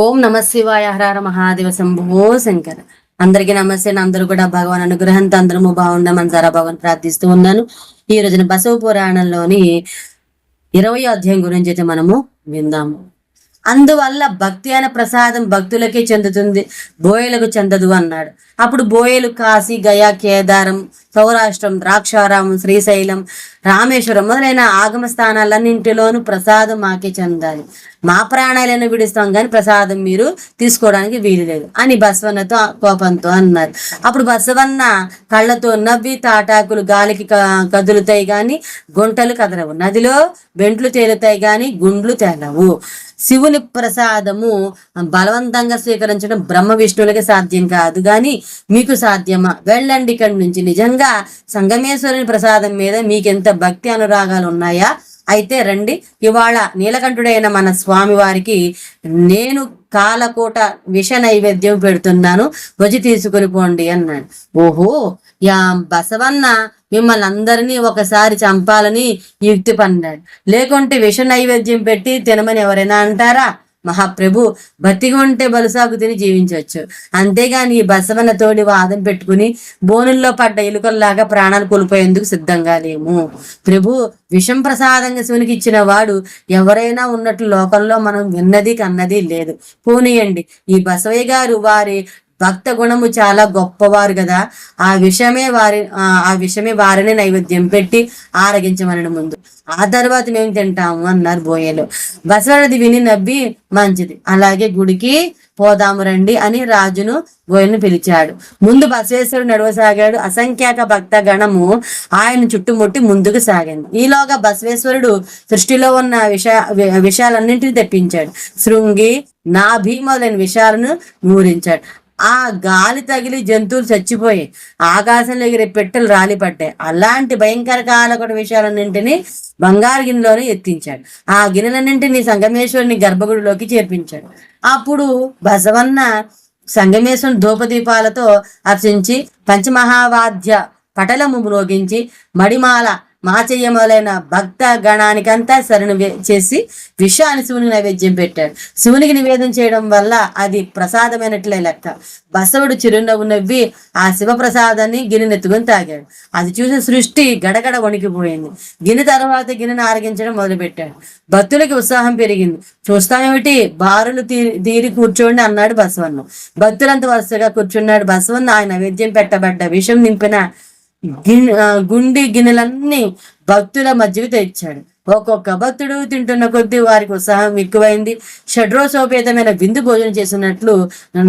ఓం నమ శివాయ హరార మహాదేవ శంభో శంకర. అందరికీ నమస్తే. అందరూ కూడా భగవాన్ అనుగ్రహంతో అందరము బాగుండమని సారా భగవాన్ ప్రార్థిస్తూ ఉన్నాను. ఈ రోజున బసవ పురాణంలోని ఇరవై అధ్యాయం గురించి అయితే మనము విందాము అందువల్ల భక్తి అయిన ప్రసాదం భక్తులకే చెందుతుంది బోయలకు చెందదు అన్నాడు. అప్పుడు బోయలు కాశీ గయా కేదారం సౌరాష్ట్రం ద్రాక్షారామం శ్రీశైలం రామేశ్వరం మొదలైన ఆగమ స్థానాలన్నింటిలోనూ ప్రసాదం మాకే చెందాలి. మా ప్రాణాలను విడిస్తాం కానీ ప్రసాదం మీరు తీసుకోవడానికి వీలు లేదు అని బసవన్నతో కోపంతో అన్నారు. అప్పుడు బసవన్న కళ్ళతో నవ్వి తాటాకులు గాలికి క- కదులుతాయి కానీ గుంటలు కదలవు. నదిలో బెంట్లు తేలుతాయి కానీ గుండ్లు తేలవు. శివుని ప్రసాదము బలవంతంగా స్వీకరించడం బ్రహ్మ విష్ణువులకి సాధ్యం కాదు కానీ మీకు సాధ్యమా? వెళ్ళండి ఇక్కడి నుంచి. నిజంగా సంగమేశ్వరుని ప్రసాదం మీద మీకెంత భక్తి అనురాగాలు ఉన్నాయా? అయితే రండి. ఇవాళ నీలకంఠుడైన మన స్వామి వారికి నేను కాలకోట విష నైవేద్యం పెడుతున్నాను. రుచి తీసుకుని పోండి అన్నాడు. ఓహో యా బసవన్న మిమ్మల్ని అందరినీ ఒకసారి చంపాలని యుక్తి పన్నాడు. లేకుంటే విష నైవేద్యం పెట్టి తినమని ఎవరైనా అంటారా? మహాప్రభు బతిగా ఉంటే బలుసాకు తిని జీవించవచ్చు. అంతేగాని ఈ బసవన్న వాదం పెట్టుకుని బోనుల్లో పడ్డ ఎలుకల్లాగా ప్రాణాలు కోల్పోయేందుకు సిద్ధంగా లేము. ప్రభు విషం ప్రసాదంగా శివునికి ఇచ్చిన వాడు ఎవరైనా ఉన్నట్లు లోకంలో మనం విన్నది కన్నది లేదు. పోనీయండి. ఈ బసవయ్య గారు వారి భక్త గుణము చాలా గొప్పవారు కదా. ఆ విషయమే వారి ఆ విషయమే వారిని నైవేద్యం పెట్టి ఆరగించమనడం ముందు. ఆ తర్వాత మేము తింటాము అన్నారు బోయలు. బసవనది విని నవ్వి మంచిది. అలాగే గుడికి పోదాము రండి అని రాజును బోయలను పిలిచాడు. ముందు బసవేశ్వరుడు నడవసాగాడు. అసంఖ్యాక భక్త గణము ఆయన చుట్టుముట్టి ముందుకు సాగింది. ఈలోగా బసవేశ్వరుడు సృష్టిలో ఉన్న విష విషయాలన్నింటినీ తెప్పించాడు. శృంగి నాభి మొదలైన విషయాలను మూరించాడు ఆ గాలి తగిలి జంతువులు చచ్చిపోయి ఆకాశంలో ఎగిరే పెట్టెలు రాలిపడ్డాయి అలాంటి భయంకర కాలకొట విషయాలన్నింటినీ బంగారు గిన్నెలోనే ఎత్తించాడు. ఆ గిన్నెలన్నింటినీ సంగమేశ్వరుని గర్భగుడిలోకి చేర్పించాడు. అప్పుడు బసవన్న సంగమేశ్వరుని ధూపదీపాలతో అర్చించి పంచమహావాద్య పటలము మ్రోగించి మడిమాల మాచయ్య మొదలైన భక్త గణానికంతా శరణు చేసి విషాన్ని శివుని నైవేద్యం పెట్టాడు. శివునికి నివేదన చేయడం వల్ల అది ప్రసాదమైనట్లే లెక్క. బసవుడు చిరునవ్వు నవ్వి ఆ శివ ప్రసాదాన్ని గిన్నెనెత్తుకుని తాగాడు. అది చూసిన సృష్టి గడగడ వణికిపోయింది. గిన్నె తర్వాత గిన్నెను ఆరగించడం మొదలుపెట్టాడు. భక్తులకి ఉత్సాహం పెరిగింది. చూస్తామేమిటి బారులు తీరి తీరి కూర్చోండి అన్నాడు బసవన్ను. భక్తులంతా వరుసగా కూర్చున్నాడు బసవన్ను. ఆయన నైవేద్యం పెట్టబడ్డ విషం నింపిన గుండి గిన్నెలన్నీ భక్తుల మధ్యకు తెచ్చాడు. ఒక్కొక్క భక్తుడు తింటున్న కొద్దీ వారికి ఉత్సాహం ఎక్కువైంది. షడ్రోసోపేతమైన విందు భోజనం చేసినట్లు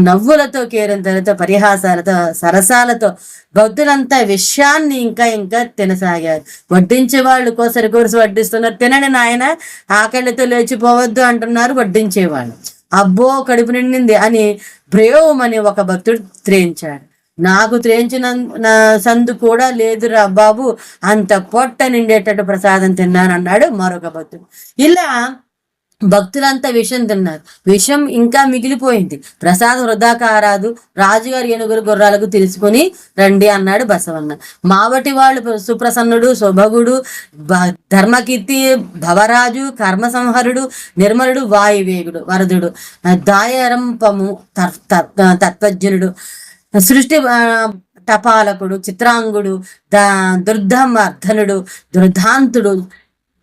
నవ్వులతో కేరింతలతో పరిహాసాలతో సరసాలతో భక్తులంతా విషయాన్ని ఇంకా ఇంకా తినసాగారు. వడ్డించే వాళ్ళు కోసరి కోర్సు వడ్డిస్తున్నారు. తినని నాయన ఆకలితో లేచిపోవద్దు అంటున్నారు వడ్డించేవాళ్ళు. అబ్బో కడుపు నిండింది అని బ్రేవం అని ఒక భక్తుడు త్రేయించాడు. నాకు త్రేయించిన నా సందు కూడా లేదురా బాబు. అంత పొట్ట నిండేటట్టు ప్రసాదం తిన్నానన్నాడు మరొక భక్తుడు. ఇలా భక్తులంతా విషం తిన్నారు. విషం ఇంకా మిగిలిపోయింది. ప్రసాదం వృధా కారాదు రాజుగారి ఏనుగురు గుర్రాలకు తెలుసుకొని రండి అన్నాడు బసవన్న. మావటి వాళ్ళు సుప్రసన్నుడు శుభగుడు ధర్మకీర్తి భవరాజు కర్మ సంహరుడు నిర్మలుడు వాయువేగుడు వరదుడు దాయరంపము తత్వజ్ఞుడు సృష్టి తపాలకుడు చిత్రాంగుడు ద దుర్ధమర్ధనుడు దుర్ధాంతుడు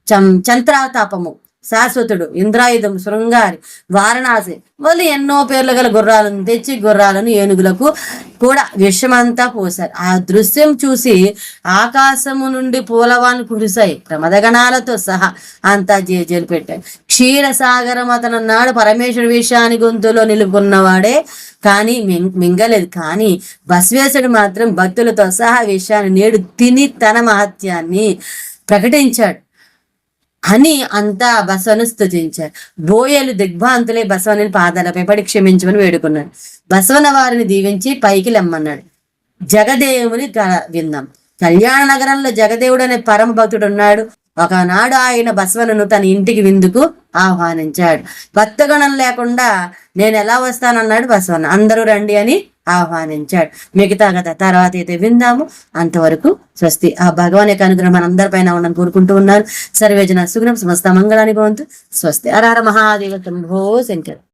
చం చంద్రాతాపము శాశ్వతుడు ఇంద్రాయుధం శృంగారి వారణాసి వాళ్ళు ఎన్నో పేర్లు గల గుర్రాలను తెచ్చి గుర్రాలను ఏనుగులకు కూడా విషమంతా పోశారు. ఆ దృశ్యం చూసి ఆకాశము నుండి పూలవాన్ని కురిశాయి. ప్రమదగణాలతో సహా అంతా జేజేలు పెట్టారు క్షీరసాగరం అతనున్నాడు పరమేశ్వర విషయాన్ని గొంతులో నిలుపుకున్నవాడే. కానీ మింగలేదు. కానీ బస్వేశుడు మాత్రం భక్తులతో సహా విషయాన్ని నేడు తిని తన మహత్యాన్ని ప్రకటించాడు. అని అంతా బసవను స్థుతించారు బోయలు దిగ్భాంతులే బసవని పాదాలపై పడి క్షమించమని వేడుకున్నాడు. బసవన వారిని దీవించి పైకి లెమ్మన్నాడు. జగదేవుని విందాం కళ్యాణ నగరంలో జగదేవుడు అనే పరమ భక్తుడు ఉన్నాడు. ఒకనాడు ఆయన బసవనను తన ఇంటికి విందుకు ఆహ్వానించాడు. భక్తగణం లేకుండా నేను ఎలా వస్తానన్నాడు బసవన్న అందరూ రండి అని ఆహ్వానించాడు. మిగతా కథ తర్వాత అయితే విందాము. అంతవరకు స్వస్తి. ఆ భగవాన్ యొక్క అనుగ్రహం మన అందరిపైన ఉండని కోరుకుంటూ ఉన్నాను సర్వేజన సుగ్రం సమస్త మంగళానికి వంతు స్వస్తి. అరహర హర మహాదేవ శంభో శంకర్.